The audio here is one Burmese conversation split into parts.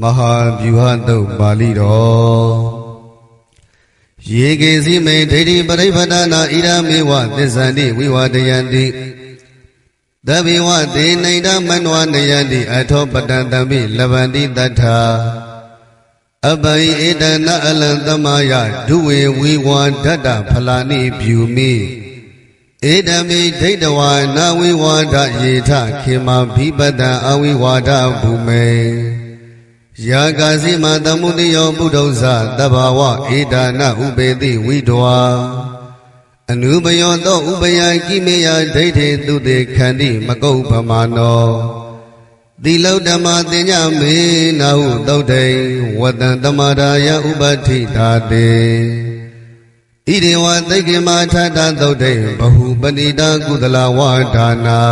မဟာဗျူဟာတုတ်ပါဠိတော်ယေကေစီမေဒိဋ္ဌိပရိပဒနာဣရမေဝသစ္ဆန္တိဝိဝဒယန္တိသဗ္ဗေဝသေနိဒမနဝနယန္တိအထောပတံတံပိလဗန္တိတထအပယိဧတနအလံသမယဒုဝေဝိဝါဒတ္တဖလာနိဖြူမိဧတမိဒိဋ္ဌဝါနာဝိဝါဒယေထခေမဘိပတံအဝိဝါဒဘူမေ ယာကာစီမသမုဒိယောပုဒ္ဓောဇတဘာဝဧဒါနဥပေတိဝိတဝါအနုပယောသောဥပယကိမေယဒိဋ္ဌိသူတေခန္တိမကုတ်ပမာနောသီလုဓမ္မတင်ညမေနာဟုသုတ်တေဝတံတမရာယဥပတိသာတေဣဒေဝသိက္ခေမထထသုတ်တေဘဟုပဏိတာကုသလဝါဒါနာ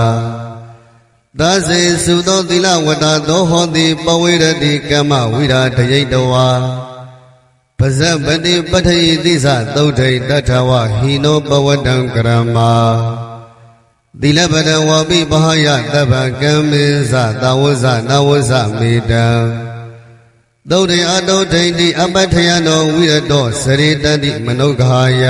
သစေစုသောသီလဝတ္တသောဟောတိပဝေရတိကမ္မဝိရာတယိတဝါပဇပတိပဋ္ဌိသိသသုတ်ထိတထဝဟိနောပဝတ္တံကရမသီလပဒဝပိပဟယတဗ္ဗကံမေသသဝဇနဝဇမေတံသုတ်တိအတုဋ္ဌိတိအပဋ္ဌယနောဝိရတောစရိတတိမနုခာယ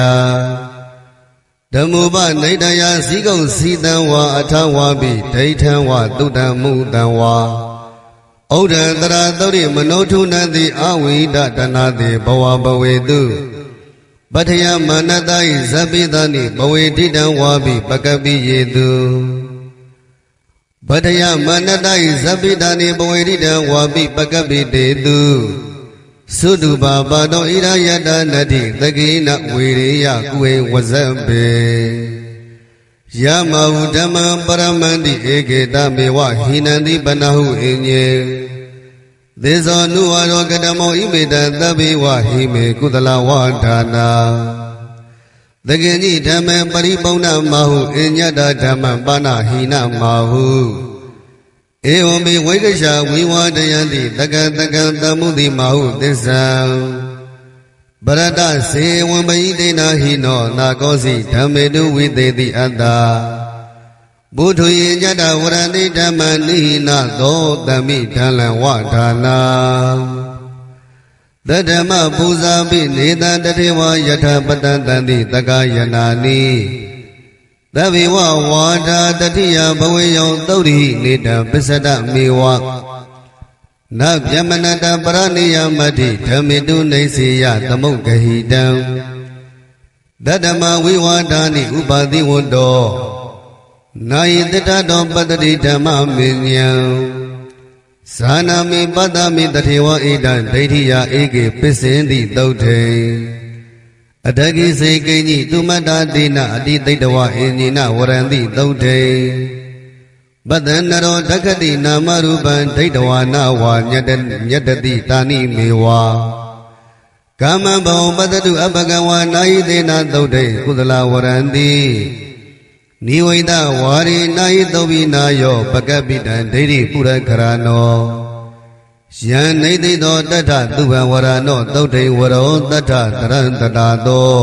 ဓမ္မုပနေတယဇီကုံစီတံဝါအထဝါပိဒိဋ္ဌံဝသုတံမုတံဝါဩဒံတရာသုရိမနောထုနတိအဝိဒတနာတိဘဝဘဝေတုပတ္ထယမာနတယဇပိသနိဘဝေတိတံဝါပိပကပိယေတုပတ္ထယမာနတယဇပိသနိဘဝေတိတံဝါပိပကပိတေတု သုတုပါပါတောဣရယတနတိသကိနဝေရိယကုဝေဝဇံပေယမဟုဓမ္မံပရမန္တိဧကေတမေဝဟိနန္တိပနဟုအင်းညေသေဇောနုဝါရောကတမောဣမေတံသဗ္ဗေဝဟိမေကုသလဝါဌာနာသကေညိဓမ္မံပရိပုံဏမဟုအညတဓမ္မံပါဏဟိနမဟု ဧဝံမေဝိကရှာဝိဝါဒယန္တိတကံတကံတမှုတိမဟုသစ္ဆံပရတစေဝံပိဒိနာဟိနောနာကောစီဓမ္မေတုဝိသေတိအတ္တဘုထုယေညတဝရဏိဓမ္မနိဟိနသောတမိဓာလံဝဒါနာတဓမ္မပူဇာပိနေတံတထေဝယထပတံတန္တိတက္ကယနာနိ သဗ္ဗေဝဝါဒာတတိယဘဝေယောသုတ်ရိနေတံပစ္စဒမေဝနဗျမနတပရဏိယမတ္တိဓမ္မေတုနေစေယသမုတ်ဂဟိတံတတမဝိဝါဒာနိဥပါတိဝတ္တောနာယတတတောပတ္တိဓမ္မမေညံဇာနာမိပတ္တမိတထေဝဣဒံဒိဋ္ဌိယဧကေပစ္စေတိသုတ်ထေ အတကိစေကိညိတုမတ္တာတိနအတိသိတဝအင်ညိနဝရံတိသုတ်ထေပတ္တနရောတက္ကတိနာမရူပံဒိဋ္ဌဝါနာဝါညတညတတိတာနိမေဝါကာမဘောပတ္တုအပကဝါနာယိသေနာသုတ်ထေကုသလဝရံတိနိဝိဒဝါရိနာယိသုဘိနာယောပကပိတံဒိဋ္ဌိပုရခရနော ယံနေသိသောတထသူဘံဝရနောသုတ်ထိန်ဝရောတထတရံတတာသော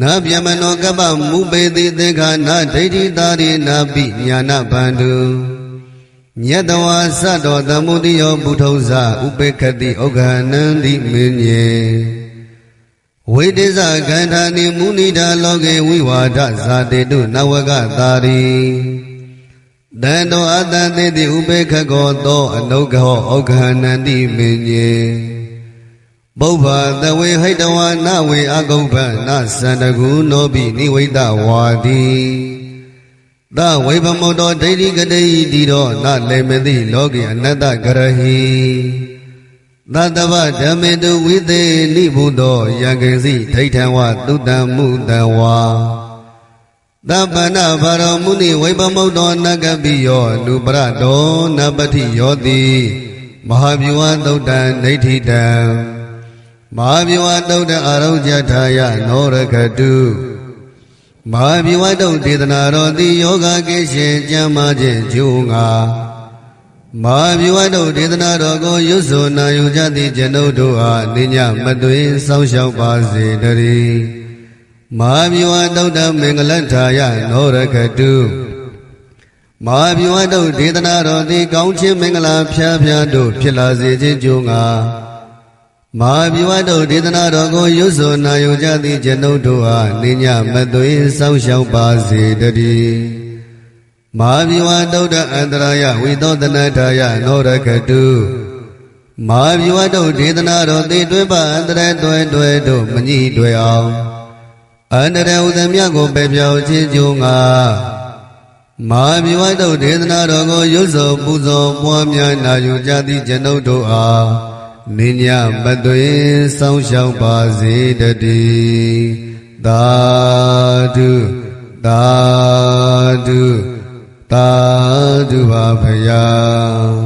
နဗျမနောကပ္ပမူပေတိသင်္ခာနာဒိဋ္ဌိတာရိနာပိညာနာဗန္တုညတဝါသတ္တောသမုဒိယောဘုထုဇဥပေက္ခတိဩဃနန္တိမင်းညေဝိတေဇကန္ထာနိမုနိဒာလောကေဝိဝါဒဇာတေတုနဝကတာရိ တန်တောအတန်သေတိဥပေက္ခကောသောအနုခောဩဃနန္တိမင်းညေပုဗ္ဗသဝေဟိတဝါနဝေအကုပ္ပနသန္တကုနောပိနိဝိတဝါတိသဝိဗမုတ်တော်ဒိဋ္ဌိကတိတိတော်နလေမတိလောကေအနတ္တကရဟိသတ္တဗဓမ္မေတုဝိသေနိဘုသောယံကေစီဒိဋ္ဌံဝသုတံမုတံဝါ သဗ္ဗနာဘာရောမုနိဝိပမုတ်တော်နဂပိယောလူပရတောနပတိယောတိမဟာဗျူဝသုတ်တံဒိဋ္ဌိတံမဟာဗျူဝသုတ်တံအာရုံကြထာယနောရခတုမဟာဗျူဝတုတ်ဒေသနာတော်တိယောဂကိရှင်ကြမ်းမာခြင်းဂျုံငါမဟာဗျူဝတုတ်ဒေသနာတော်ကိုရွတ်ဆိုနာယူကြသည့်ကျွန်ုပ်တို့အားနိညမသွေစောင့်ရှောက်ပါစေတည်း မဟာဗျူဝတုတ်တမင်္ဂလထာယနောရခတုမဟာဗျူဟာတို့ဒေသနာတော်သည်ကောင်းခြင်းမင်္ဂလာဖျားဖျားတို့ဖြစ်လာစေခြင်းကြိုးငါမဟာဗျူဟာတို့ဒေသနာတော်ကိုရွတ်ဆိုနာယူကြသည့်ကျွန်ုပ်တို့အားနေညမသွေးစောင့်ရှောက်ပါစေတည်းမဟာဗျူဟာတုဒ္ဒအန္တရာယဝိသောတနထာယနောရကတုမဟာဗျူဟာတို့ဒေသနာတော်သည်တွဲပါအန္တရတွဲတွဲတို့မညှိတွဲအောင် အန္တရဥဒမြတ်ကိုပဲပြောင်းခြင်းကြိုးငါမဟာဗျူဟာတို့ဒေသနာတော်ကိုရွတ်ဆိုပူဇော်ပွားများနာယူကြသည့်ကျွန်ုပ်တို့အားနိညာမသွေစောင့်ရှောက်ပါစေတည်းသာဓုသာဓုသာဓုပါဖယား